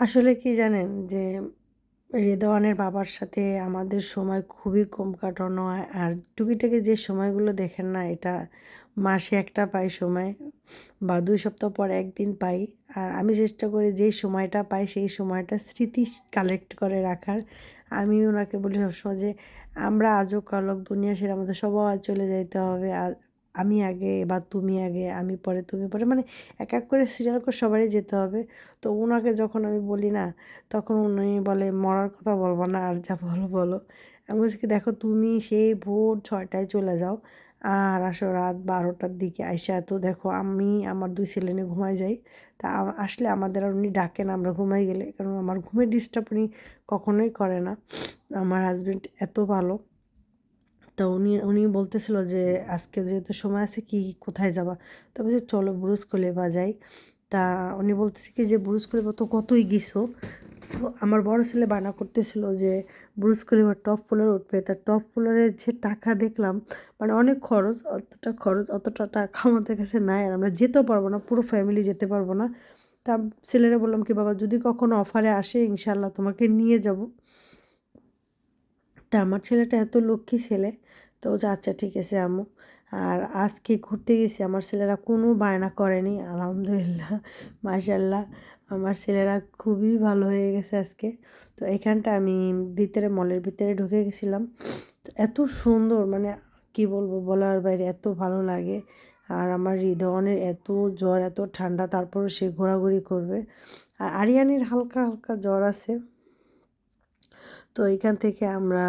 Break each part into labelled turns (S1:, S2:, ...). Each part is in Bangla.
S1: আসলে কি জানেন যে, রেদওয়ানের বাবার সাথে আমাদের সময় খুবই কম কাটানো হয়। আর টুকিটাকি যে সময়গুলো দেখেন না, এটা মাসে একটা পাই সময় বা দুই সপ্তাহ পর একদিন পাই। আর আমি চেষ্টা করি যেই সময়টা পাই, সেই সময়টা স্মৃতি কালেক্ট করে রাখার। আমি ওনাকে বলি সবসময় যে, আমরা আজও কালক দুনিয়া সেরা আমাদের সবাই চলে যাইতে হবে। আর আমি আগে বা তুমি আগে, আমি পরে, তুমি পরে মানে এক এক করে সিরিয়াল করে সবারই যেতে হবে। তো ওনাকে যখন আমি বলি না, তখন উনি বলে, মরার কথা বলব না, আর যা বলো বলো। আমি বলছি কি, দেখো, তুমি সেই ভোর ছয়টায় চলে যাও, আর আসো রাত বারোটার দিকে আইসা, তো দেখো, আমি আমার দুই ছেলে নিয়ে ঘুমাই যাই। তা আসলে আমাদের আর উনি ডাকেন, আমরা ঘুমাই গেলে, কারণ আমার ঘুমের ডিস্টার্ব উনি কখনোই করে না। আমার হাজব্যান্ড এত ভালো। তো উনি উনি বলতেছিল যে, আজকে যেহেতু সময় আছে, কি, কোথায় যাবা? তো বলছে, চলো ব্রুজ বা যাই। তা উনি বলতেছে কি যে ব্রুজ বা তো কতই গেছো? তো আমার বড় ছেলে বানা করতেছিল যে ব্রুজ খলিফার টপ ফ্লোরে উঠবে। তা টপ ফ্লোরের যে টাকা দেখলাম মানে অনেক খরচ, অতটা খরচ, অতটা টাকা আমাদের কাছে নাই আর আমরা যেতেও পারব না, পুরো ফ্যামিলি যেতে পারব না। তা ছেলেরা বললাম কি, বাবা, যদি কখনো অফারে আসে ইনশাল্লাহ তোমাকে নিয়ে যাব। তা আমার ছেলেটা এত লক্ষ্মী ছেলে তো আচ্ছা ঠিক আছে আম্মু। আর আজকে ঘুরতে গেছি, আমার ছেলেরা কোনো বায়না করেনি, আলহামদুলিল্লাহ মাশাল্লাহ আমার ছেলেরা খুবই ভালো হয়ে গেছে আজকে। তো এখানটা আমি ভিতরে, মলের ভিতরে ঢুকে গেছিলাম। এত সুন্দর মানে কি বলব, বলার বাইরে এত ভালো লাগে। আর আমার হৃদয়নের এত জ্বর, এত ঠান্ডা, তারপরও সে ঘোরাঘুরি করবে। আর আরিয়ানির হালকা হালকা জ্বর আছে। তো এখান থেকে আমরা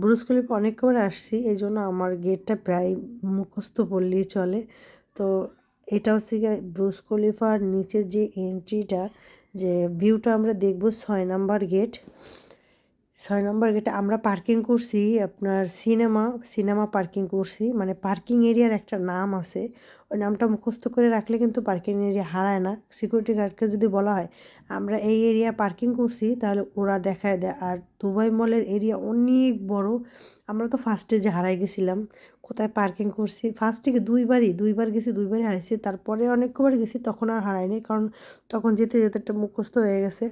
S1: ব্রুজ খলিফা অনেকবার আসছি, এই জন্য আমার গেটটা প্রায় মুখস্থ বললেই চলে। তো এটা হচ্ছে ব্রুজ খলিফার নিচের যে এন্ট্রিটা যে ভিউটা আমরা দেখব ছয় নাম্বার গেট ছয় নম্বর গেটে আমরা পার্কিং করছি, আপনার সিনেমা সিনেমা পার্কিং করছি মানে পার্কিং এরিয়ার একটা নাম আছে। ওই নামটা মুখস্থ করে রাখলে কিন্তু পার্কিং এরিয়া হারায় না। সিকিউরিটি গার্ডকে যদি বলা হয়, আমরা এই এরিয়া পার্কিং করছি, তাহলে ওরা দেখায় দেয়। আর দুবাই মলের এরিয়া অনেক বড়। আমরা তো ফার্স্টে যে হারাই গেছিলাম। কোথায় পার্কিং করছি? ফার্স্টে দুইবারই? দুইবার গেছি, দুইবারই হারাইছি। তারপরে অনেকবার গেছি, তখন আর হারাইনি। কারণ তখন যেতে যেতে একটা মুখস্থ হয়ে গেছে।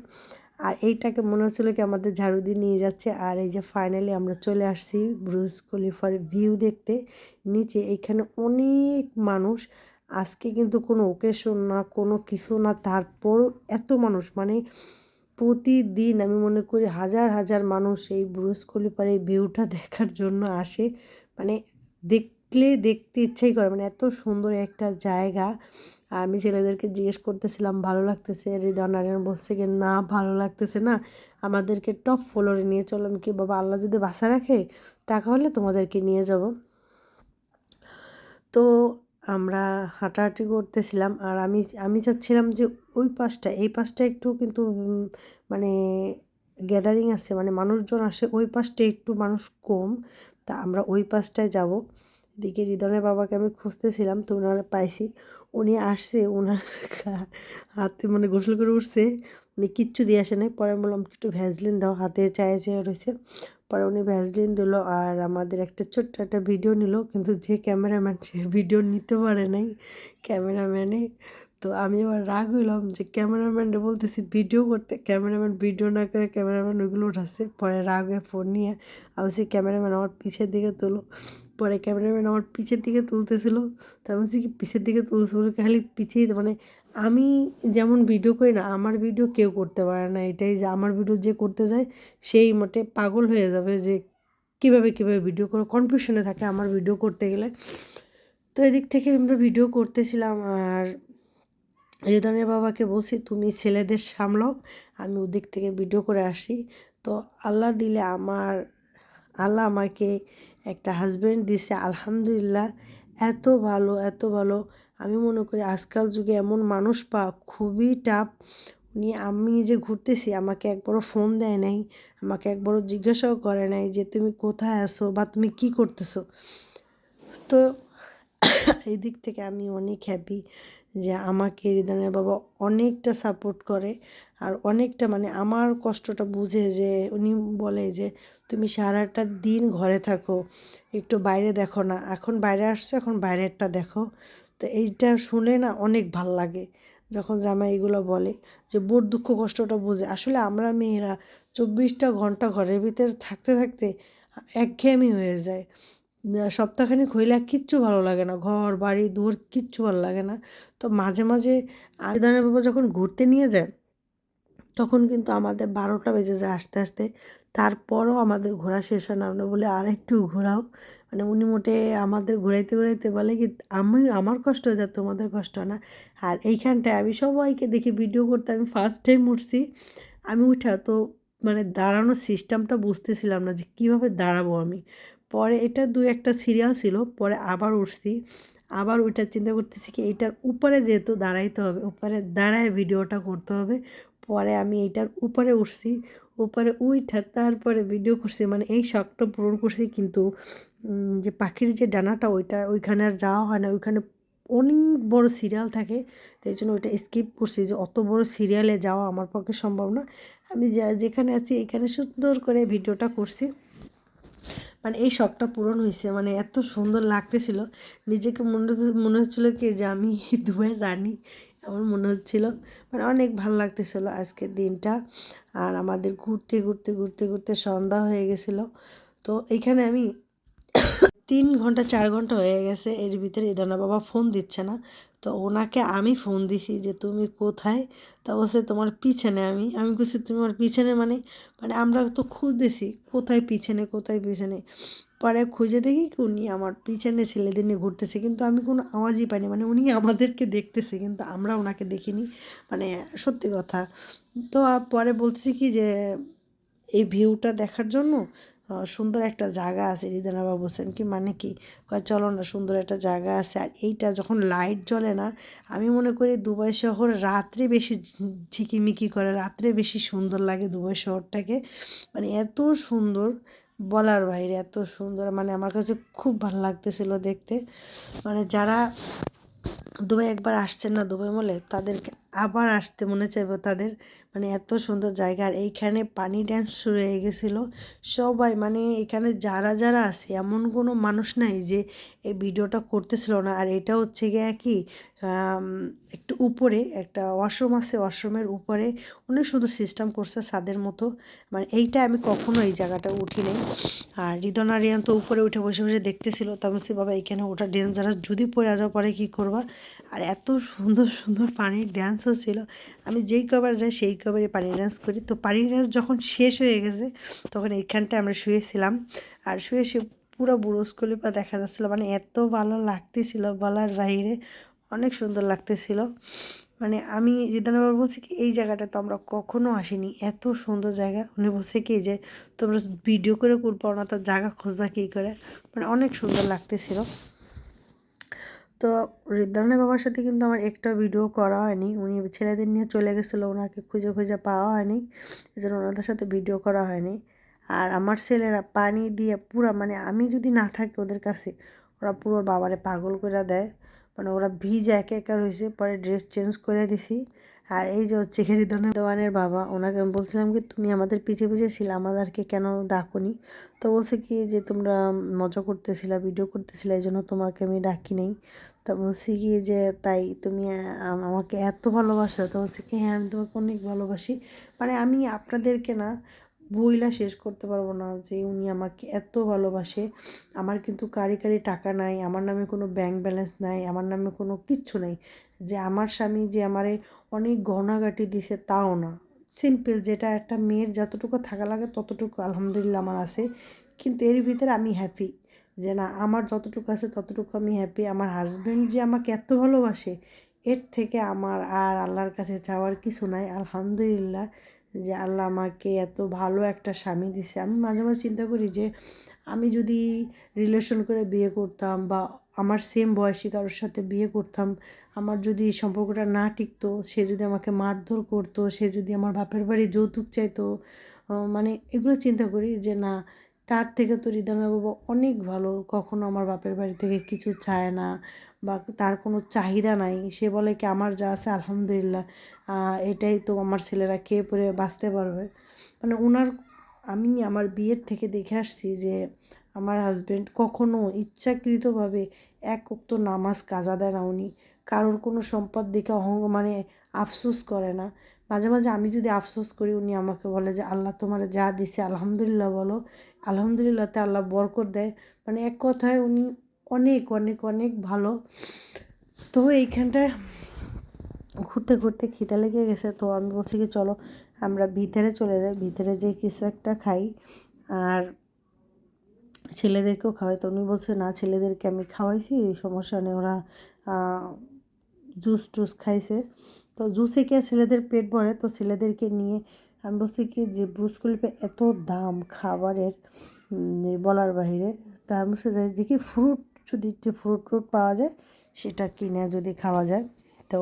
S1: আর এইটাকে মনে হচ্ছিল কি আমাদের ঝাড়ু দিয়ে নিয়ে যাচ্ছে। আর এই যে ফাইনালি আমরা চলে আসছি ব্রুজ খলিফার ভিউ দেখতে। নিচে এখানে অনেক মানুষ। আজকে কিন্তু কোনো ওকেশন না, কোনো কিছু না, তারপরও এত মানুষ। মানে প্রতিদিন আমি মনে করি হাজার হাজার মানুষ এই ব্রুজ খলিফার এই ভিউটা দেখার জন্য আসে। মানে দেখলে দেখতে ইচ্ছাই করে। মানে এত সুন্দর একটা জায়গা। আর আমি ছেলেদেরকে জিজ্ঞেস করতেছিলাম, ভালো লাগতেছে? হৃদয় নারায়ণ বলছে কি, না, ভালো লাগতেছে না। আমাদেরকে টপ ফ্লোরে নিয়ে চলো। কি বাবা আল্লাহ যদি বাসা রাখে টাকা হলে তোমাদেরকে নিয়ে যাব। তো আমরা হাঁটাহাঁটি করতেছিলাম আর আমি আমি চাচ্ছিলাম যে ওই পাশটা এই পাশটা একটু কিন্তু মানে গ্যাদারিং আছে মানে মানুষজন আসে, ওই পাশটা একটু মানুষ কম। তা আমরা ওই পাশটায় যাব। এদিকে হৃদনের বাবাকে আমি খুঁজতেছিলাম, তো ওনারা পাইছি। উনি আসছে ওনার হাতে মানে গোসল করে উঠছে, উনি কিচ্ছু দিয়ে আসে নাই। পরে বললাম, একটু ভ্যাজলিন দাও, হাতে চায়ে চায়ে রয়েছে পরে উনি ভ্যাজলিন দিল আর আমাদের একটা ছোট্ট একটা ভিডিও নিল, কিন্তু যে ক্যামেরাম্যান সে ভিডিও নিতে পারে নাই ক্যামেরাম্যানে তো আমি আবার রাগ হইলাম যে ক্যামেরাম্যানটা বলতেছি ভিডিও করতে। ক্যামেরাম্যান ভিডিও না করে ক্যামেরাম্যান ওইগুলো উঠাচ্ছে। পরে রাগ হয়ে ফোন নিয়ে আমি সেই ক্যামেরাম্যান আমার পিছের দিকে তোলো। পরে ক্যামেরাম্যান আমার পিছের দিকে তুলতেছিল। তো আমি কি পিছের দিকে তুলছে? খালি পিছিয়ে মানে আমি যেমন ভিডিও করি না, আমার ভিডিও কেউ করতে পারে না। এটাই যে আমার ভিডিও যে করতে যায়, সেই মোটে পাগল হয়ে যাবে যে কীভাবে কীভাবে ভিডিও করে। কনফিউশনে থাকে আমার ভিডিও করতে গেলে। তো এদিক থেকে আমরা ভিডিও করতেছিলাম আর রিদনের বাবাকে বলছি, তুমি ছেলেদের সামলাও, আমি ওদিক থেকে ভিডিও করে আসি। তো আল্লাহ দিলে আমার, আল্লাহ আমাকে একটা হাজব্যান্ড দিছে, আলহামদুলিল্লাহ। এত ভালো এত ভালো। আমি মনে করি আজকাল যুগে এমন মানুষ পা, খুবই টাফ উনি, আমি যে ঘুরতেছি, আমাকে একবারও ফোন দেয় নাই, আমাকে একবারও জিজ্ঞাসাও করে নাই যে, তুমি কোথায় আসো বা তুমি কি করতেছো? তো এই দিক থেকে আমি অনেক হ্যাপি যে আমাকে হৃদনের বাবা অনেকটা সাপোর্ট করে আর অনেকটা মানে আমার কষ্টটা বুঝে যে উনি বলে যে, তুমি সারাটা দিন ঘরে থাকো, একটু বাইরে দেখো না। এখন বাইরে আসছো, এখন বাইরেরটা দেখো। তো এইটা শুনে না অনেক ভালো লাগে যখন জামাই এগুলো বলে যে বোর দুঃখ কষ্টটা বোঝে। আসলে আমরা মেয়েরা চব্বিশটা ঘণ্টা ঘরের ভিতরে থাকতে থাকতে একঘেয়েমি হয়ে যায়। সপ্তাহখানিক হইলে কিচ্ছু ভালো লাগে না। ঘর, বাড়ি, দুয়ার কিচ্ছু ভালো লাগে না। তো মাঝে মাঝে আবেদনের বাবা যখন ঘুরতে নিয়ে যায়, তখন কিন্তু আমাদের বারোটা বেজে যায় আস্তে আস্তে। তারপরও আমাদের ঘোরা শেষ হয় না। আমরা বলি, আর একটু ঘোরাও। মানে উনি মোটে আমাদের ঘুরাইতে ঘুরাইতে বলে কি, আমি, আমার কষ্ট হয়ে যায়, তোমাদের কষ্ট না? আর এইখানটায় আমি সবাইকে দেখি, ভিডিও করতে আমি ফার্স্ট টাইম উঠছি। আমি উঠা তো মানে দাঁড়ানোর সিস্টেমটা বুঝতেছিলাম না যে কীভাবে দাঁড়াবো আমি। পরে এটা দু একটা সিরিয়াল ছিল, পরে আবার উঠছি। আবার ওইটা চিন্তা করতেছি কি এইটার উপরে যেহেতু দাঁড়াইতে হবে, উপরে দাঁড়ায় ভিডিওটা করতে হবে, পরে আমি এইটার উপরে উঠছি, উপরে উইঠা তারপরে ভিডিও করছি মানে এই শখটা পূরণ করছি কিন্তু যে পাখির যে ডানাটা ওইটা, ওইখানে আর যাওয়া হয় না, ওইখানে অনেক বড় সিরিয়াল থাকে, তাই জন্য ওইটা স্কিপ করছি যে অত বড় সিরিয়ালে যাওয়া আমার পক্ষে সম্ভব না। আমি যেখানে আছি এখানে সুন্দর করে ভিডিওটা করছি। মানে এই শখটা পূরণ হয়েছে মানে এত সুন্দর লাগতেছিল। নিজেকে মনে মনে হচ্ছিল কি যে আমি দুয়ের রানী আমার মনে হচ্ছিল। মানে অনেক ভালো লাগতেছিল আজকের দিনটা। আর আমাদের ঘুরতে ঘুরতে ঘুরতে ঘুরতে সন্ধ্যা হয়ে গেছিল। তো এইখানে আমি তিন ঘণ্টা, চার ঘণ্টা হয়ে গেছে, এর ভিতরে ইদানা বাবা ফোন দিচ্ছে না। তো ওনাকে আমি ফোন দিছি যে, তুমি কোথায়? তা বলছে, তোমার পিছনে আমি। আমি বলছি, তোমার পিছনে মানে? মানে আমরা তো খুঁজতেছি, কোথায় পিছনে কোথায় পিছনে? পরে খুঁজে দেখি কি উনি আমার পিছনে ছেলেদের নিয়ে ঘুরতেছে, কিন্তু আমি কোনো আওয়াজই পাইনি। মানে উনি আমাদেরকে দেখতেছে, কিন্তু আমরা ওনাকে দেখিনি। মানে সত্যি কথা। তো পরে বলতেছি কি যে, এই ভিউটা দেখার জন্য সুন্দর একটা জায়গা আছে রিদানা বাবু বলছেন। কি মানে কি? চলো না, সুন্দর একটা জায়গা আছে। আর এইটা যখন লাইট জ্বলে না, আমি মনে করি দুবাই শহর রাত্রে বেশি ঝিকিমিকি করে, রাত্রে বেশি সুন্দর লাগে দুবাই শহরটাকে। মানে এত সুন্দর, বলার বাইরে এত সুন্দর মানে আমার কাছে খুব ভালো লাগতেছিল দেখতে। মানে যারা দুবাই একবার আসছেন না দুবাই মলে তাদেরকে আবার আসতে মনে চাইবে তাদের। মানে এত সুন্দর জায়গা। আর এইখানে পানি ড্যান্স শুরু হয়ে গেছিল। সবাই মানে এখানে যারা যারা আছে, এমন কোনো মানুষ নাই যে এই ভিডিওটা করতেছিল না। আর এটা হচ্ছে গিয়ে কি একটু উপরে, একটা ওয়াশরুম আছে, ওয়াশরুমের উপরে। অনেক সুন্দর সিস্টেম করছে ছাদের মতো। মানে এইটা আমি কখনো এই জায়গাটা উঠি নেই। আর রিদন রিয়ান তো উপরে উঠে বসে বসে দেখতেছিল। তারপর সে বাবা এখানে ওটা ডেঞ্জারাস যদি পড়ে যাওয়া পরে কী করবা? আর এত সুন্দর সুন্দর পানির ড্যান্সও ছিল। আমি যেই কবার যাই সেই কবারই পানি ড্যান্স করি। তো পানি ড্যান্স যখন শেষ হয়ে গেছে, তখন এইখানটায় আমরা শুয়েছিলাম। আর শুয়ে শুয়ে পুরো বুড়োস্কলিপা দেখা যাচ্ছিল মানে এত ভালো লাগতেছিল বলার বাইরে। অনেক সুন্দর লাগতেছিল। মানে আমি রিদানবার বলছি কি, এই জায়গাটা তো আমরা কখনো আসিনি। এত সুন্দর জায়গা। উনি বলছে কি যে, তোমরা ভিডিও করে করব না তার জায়গা খুঁজবা কী করে? মানে অনেক সুন্দর লাগতেছিল। তো রিদ্দানের বাবার সাথে কিন্তু আমার একটা ভিডিও করা হয়নি। উনি ছেলেদের নিয়ে চলে গেছিল, ওনাকে খুঁজে খুঁজে পাওয়া হয়নি। এই জন্য ওনাদের সাথে ভিডিও করা হয়নি। আর আমার ছেলেরা পানি দিয়ে পুরো মানে আমি যদি না থাকি ওদের কাছে, ওরা পুরো বাবারে পাগল করে দেয়। মানে ওরা ভিজে একে একা রয়েছে, পরে ড্রেস চেঞ্জ করে দিছি। আর এই যে হচ্ছে হৃদনের দেওয়ানের বাবা, ওনাকে আমি বলছিলাম কি, তুমি আমাদের পিছে পিছিয়ে ছিলে, আমাদেরকে কেন ডাকুনি? তো বলছে কি, যে তোমরা মজা করতেছিলা ভিডিও করতেছিলে এই জন্য তোমাকে আমি ডাকি নেই। তা বলছি কি যে, তাই তুমি আমাকে এত ভালোবাসো। তো বলছি কি হ্যাঁ আমি তোমাকে অনেক ভালোবাসি। মানে আমি আপনাদেরকে না বইলা শেষ করতে পারব না যে, উনি আমাকে এত ভালোবাসে। আমার কিন্তু কারি কারি টাকা নাই, আমার নামে কোনো ব্যাংক ব্যালেন্স নাই, আমার নামে কোনো কিচ্ছু নাই। যে, আমার স্বামী যে আমারে অনেক গহনাগাটি দিছে তাও না। সিম্পল যেটা একটা মেয়ের যতটুকু থাকা লাগে ততটুকু আলহামদুলিল্লাহ আমার আছে। কিন্তু এর ভিতরে আমি হ্যাপি যে, না, আমার যতটুকু আছে ততটুকু আমি হ্যাপি আমার হাজব্যান্ড যে আমাকে এত ভালোবাসে, এর থেকে আমার আর আল্লাহর কাছে চাওয়ার কিছু নাই। আলহামদুলিল্লাহ যে, আল্লাহ আমাকে এত ভালো একটা স্বামী দিছে। আমি মাঝে মাঝে চিন্তা করি যে, আমি যদি রিলেশন করে বিয়ে করতাম বা আমার সেম বয়সী কারোর সাথে বিয়ে করতাম, আমার যদি সম্পর্কটা না টিকতো, সে যদি আমাকে মারধর করতো, সে যদি আমার বাপের বাড়ি যৌতুক চাইতো মানে এগুলো চিন্তা করি যে, না তার থেকে তো রিদানা বাবা অনেক ভালো। কখনো আমার বাপের বাড়ি থেকে কিছু চায় না বা তার কোনো চাহিদা নাই। সে বলে কি, আমার যা আছে আলহামদুলিল্লাহ এটাই তো আমার ছেলেরা খেয়ে পরে বাঁচতে পারবে। মানে ওনার আমি আমার বিয়ের থেকে দেখে আসছি যে আমার হাজব্যান্ড কখনো ইচ্ছাকৃতভাবে এক উক্ত নামাজ কাজা দেয় না উনি। কারোর কোনো সম্পদ দেখে অহং মানে আফসোস করে না। মাঝে মাঝে আমি যদি আফসোস করি, উনি আমাকে বলে যে, আল্লাহ তোমার যা দিছে, আলহামদুলিল্লাহ বলো। আলহামদুলিল্লাহতে আল্লাহ বরকত দেয়। মানে এক কথায় উনি অনেক অনেক অনেক ভালো। তো এইখানটায় ঘুরতে ঘুরতে খিদে লেগে গেছে। তো আমি বলছি কি, চলো, আমরা ভিতরে চলে যাই। ভিতরে যে কিছু একটা খাই। আর ছেলেদেরকেও খাওয়াই। তো উনি বলছে, না, ছেলেদেরকে আমি খাওয়াইছি এই সমস্যা নেই। ওরা জুস টুস খাইছে। তো জুসে কি ছেলেদের পেট ভরে? তো ছেলেদেরকে নিয়ে আমি বলছি কি যে ব্রুসকুলিপে এত দাম খাবারের বলার বাহিরে, তা আমি বলছি যে কি ফ্রুট যদি ফ্রুট ট্রুট পাওয়া যায়, সেটা কিনে যদি খাওয়া যায়। তো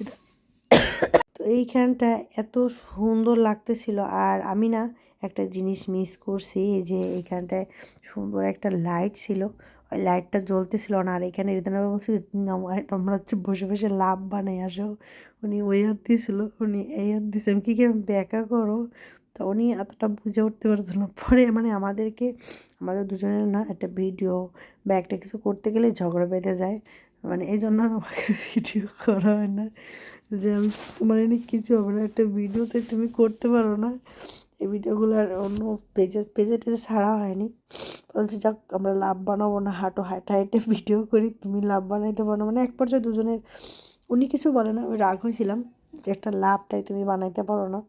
S1: তো এইখানটা এত সুন্দর লাগতেছিল। আর আমি না একটা জিনিস মিস করছি যে এইখানটায় সুন্দর একটা লাইট ছিল। লাইটটা জ্বলতেছিল না। আর এখানে রিদানবাবু বলছে আমরা হচ্ছে বসে বসে লাভ বানাই, আসো। উনি ওই হাত দিয়েছিল, উনি এই হাত দিয়েছে। আমি, কী কিরম ব্যাকা করো? তো উনি এতটা বুঝে উঠতে পারছিল না। পরে মানে আমাদেরকে, আমাদের দুজনের না একটা ভিডিও বা একটা কিছু করতে গেলে ঝগড়া বেঁধে যায়। মানে এই জন্য আমাকে ভিডিও করা হয় না। যে, আমি, তোমার এনে কিছু হবে না। একটা ভিডিওতে তুমি করতে পারো না। এই ভিডিওগুলো আর অন্য পেজে পেজে টেজে ছাড়া হয়নি। বলছি, যাক, আমরা লাভ বানাবো না, হাঁটো, হাঁটা হাইটে ভিডিও করি, তুমি লাভ বানাইতে পারো। না মানে এক পর্যায়ে দুজনের, উনি কিছু বলে না, আমি রাগ হয়েছিলাম যে একটা লাভ, তাই তুমি বানাইতে পারো না।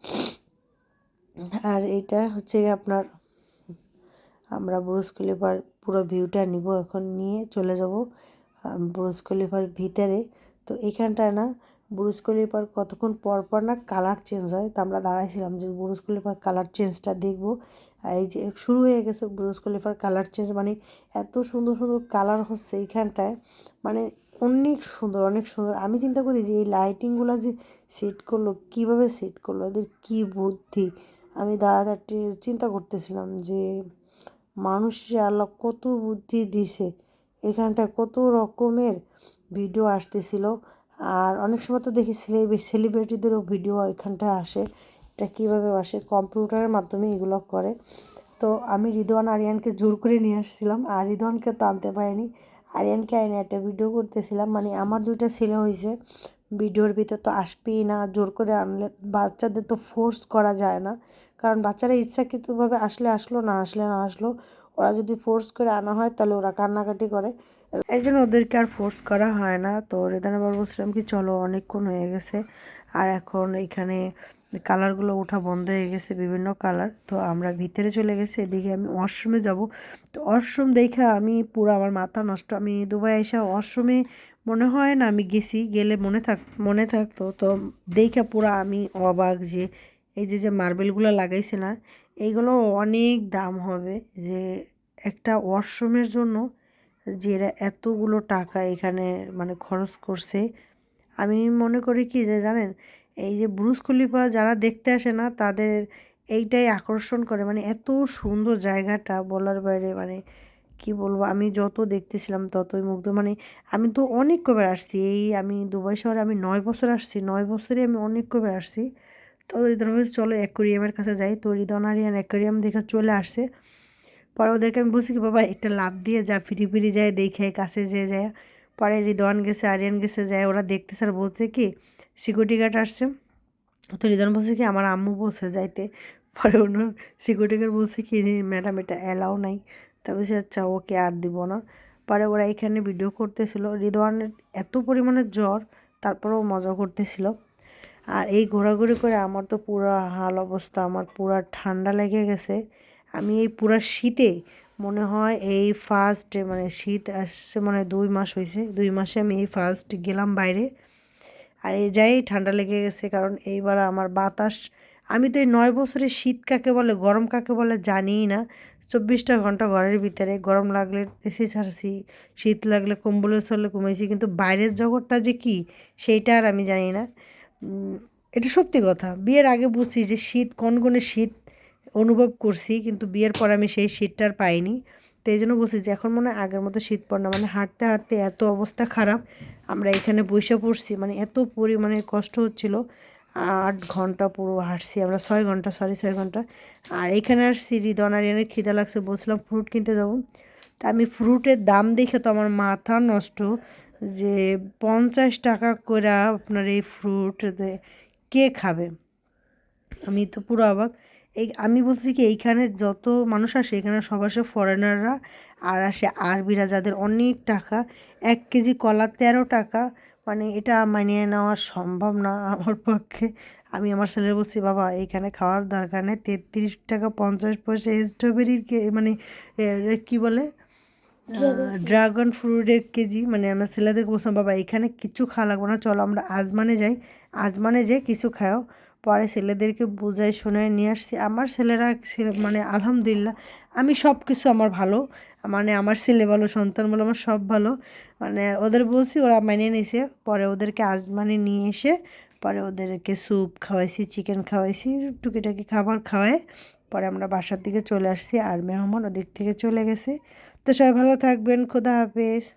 S1: আর এইটা হচ্ছে আপনার, আমরা ব্রুজ খলিফার পুরো ভিউটা নিব, এখন নিয়ে চলে যাব ব্রুজ খলিফার ভিতরে। তো এখানটায় না বুরুজ খলিফার কতক্ষণ পর পর না কালার চেঞ্জ হয়? তো আমরা দাঁড়াইছিলাম যে বুরুজ খলিফার কালার চেঞ্জটা দেখব। এই যে শুরু হয়ে গেছে বুরুজ খলিফার কালার চেঞ্জ মানে এত সুন্দর সুন্দর কালার হচ্ছে এইখানটায়। মানে অনেক সুন্দর অনেক সুন্দর। আমি চিন্তা করি যে এই লাইটিংগুলো যে সেট করল, কীভাবে সেট করল? এদের কী বুদ্ধি? আমি দাঁড়াতে চিন্তা করতেছিলাম যে মানুষে আল্লাহ কত বুদ্ধি দিছে, এখানটায় কত রকমের ভিডিও আসতেছিল। আর অনেক সময় তো দেখি সেলিব্রিটিদেরও ভিডিও এখানটায় আসে। এটা কীভাবে আসে? কম্পিউটারের মাধ্যমে এগুলো করে। তো আমি রিদওয়ান আরিয়ানকে জোর করে নিয়ে আসছিলাম। আর রিদওয়ানকে তো আনতে পারিনি। আরিয়ানকে আইনে একটা ভিডিও করতেছিলাম। মানে আমার দুইটা ছেলে হয়েছে ভিডিওর ভিতর তো আসবেই না। জোর করে আনলে বাচ্চাদের তো ফোর্স করা যায় না। কারণ বাচ্চারা ইচ্ছাকৃতভাবে আসলে আসলো, না আসলে না আসলো। ওরা যদি ফোর্স করে আনা হয়, তাহলে ওরা কান্নাকাটি করে। এই জন্য ওদেরকে আর ফোর্স করা হয় না। তো রেদানা বাবু বলছিলাম কি, চলো অনেকক্ষণ হয়ে গেছে। আর এখন এখানে কালারগুলো ওঠা বন্ধ হয়ে গেছে, বিভিন্ন কালার তো আমরা ভিতরে চলে গেছি, এদিকে আমি ওয়াশরুমে যাব। তো ওয়াশরুম দেখে আমি পুরো আমার মাথা নষ্ট। আমি দুবাই এসে ওয়াশরুমে মনে হয় না আমি গেছি, গেলে মনে থাক, মনে থাকতো। তো দেখে পুরো আমি অবাক যে এই যে যে মার্বেলগুলো লাগাইছে না এইগুলো অনেক দাম হবে যে একটা ওয়াশরুমের জন্য যে এরা এতগুলো টাকা এখানে মানে খরচ করছে। আমি মনে করি কি যে জানেন, এই যে ব্রুজ খলিফা যারা দেখতে আসে না, তাদের এইটাই আকর্ষণ করে। মানে এত সুন্দর জায়গাটা বলার বাইরে মানে কি বলব, আমি যত দেখতেছিলাম ততই মুগ্ধ। মানে আমি তো অনেক কবে আসছি, এই আমি দুবাই শহরে আমি নয় বছর আসছি, নয় বছরে আমি অনেক কবে আসছি। তো রিদন চলো অ্যাকোরিয়ামের কাছে যাই। তো রিদন আরিয়ান অ্যাকোরিয়াম দেখে চলে আসছে। পরে ওদেরকে আমি বলছি কি, বাবা, একটা লাভ দিয়ে যা, ফিরি ফিরি যায়, দেখে, কাছে যে যায়। পরে রিদওয়ান গেছে, আরিয়ান গেছে, যায়, ওরা দেখতে স্যার বলছে কি, সিকিউরিটি গার্ড আসছে। তো রিদওয়ান বলছে কি, আমার আম্মু বলছে যাইতে। পরে অন্য সিকিউরিটি গার্ড বলছে কি ম্যাডাম, এটা অ্যালাউ নাই। তা বলছে আচ্ছা ওকে আর দিব না। পরে ওরা এখানে ভিডিও করতেছিল। রিদওয়ানের এত পরিমাণে জ্বর, তারপরেও মজা করতেছিল। আর এই ঘোরাঘুরি করে আমার তো পুরো হাল অবস্থা, আমার পুরো ঠান্ডা লেগে গেছে। আমি এই পুরো শীতে মনে হয় এই ফার্স্ট মানে শীত আসছে মানে দুই মাস হয়েছে দুই মাসে আমি এই ফার্স্ট গেলাম বাইরে। আর এই যাই ঠান্ডা লেগে গেছে কারণ এইবার আমার বাতাস, আমি তো এই নয় বছরে শীত কাকে বলে, গরম কাকে বলে জানিই না। চব্বিশটা ঘণ্টা ঘরের ভিতরে, গরম লাগলে এসি ছাড়ছি, শীত লাগলে কম্বলের চলে কমেছি কিন্তু বাইরের জগৎটা যে কি, সেইটা আর আমি জানি না। এটা সত্যি কথা। বিয়ের আগে বুঝছি যে শীত, কোন কোনে শীত অনুভব করছি, কিন্তু বিয়ের পর আমি সেই শীতটা আর পাইনি। তো এই জন্য বলছি যে এখন মনে হয় আগের মতো শীত পড় না। মানে হাঁটতে হাঁটতে এত অবস্থা খারাপ, আমরা এখানে বসে পড়ছি। মানে এত পরিমাণে কষ্ট হচ্ছিল। আট ঘণ্টা পুরো হাঁটছি আমরা, ছয় ঘণ্টা সরি ছয় ঘণ্টা। আর এখানে আসছি রিদনারিয়ানের খিদা লাগছে, বলছিলাম ফ্রুট কিনতে যাব। তা আমি ফ্রুটের দাম দেখে তো আমার মাথা নষ্ট যে পঞ্চাশ টাকা করে আপনার এই ফ্রুট কে খাবে? আমি তো পুরো অবাক। এই আমি বলছি কি এইখানে যত মানুষ আসে এখানে সব আসে ফরেনাররা আর আসে আরবিরা যাদের অনেক টাকা এক কেজি কলা তেরো টাকা। মানে এটা মানিয়ে নেওয়া সম্ভব না আমার পক্ষে। আমি আমার ছেলে বলছি বাবা এইখানে খাওয়ার দরকার নেই। তেত্রিশ টাকা পঞ্চাশ পয়সা স্ট্রবেরির কে মানে কি বলে? ড্রাগন ফ্রুটের কেজি। মানে আমার ছেলেদেরকে বলছিলাম বাবা এখানে কিছু খাওয়া লাগবে না। চলো আমরা আজমানে যাই। আজমানে যাই কিছু খাও। পরে ছেলেদেরকে বোঝাই শোনায়, নিয়ে আসছি। আমার ছেলেরা ছেলে- মানে আলহামদুলিল্লাহ, আমি সব কিছু আমার ভালো। মানে আমার ছেলে ভালো, সন্তান বলো আমার সব ভালো। মানে ওদের বলছি, ওরা মানিয়ে নিয়েছে পরে ওদেরকে আজ মানে নিয়ে এসে, পরে ওদেরকে স্যুপ খাওয়াইছি, চিকেন খাওয়াইছি, টুকিটাকি খাবার খাওয়াই পরে আমরা বাসার দিকে চলে আসছি আর মেহমান ওদিক থেকে চলে গেছে। তো সবাই ভালো থাকবেন, খোদা হাফেজ।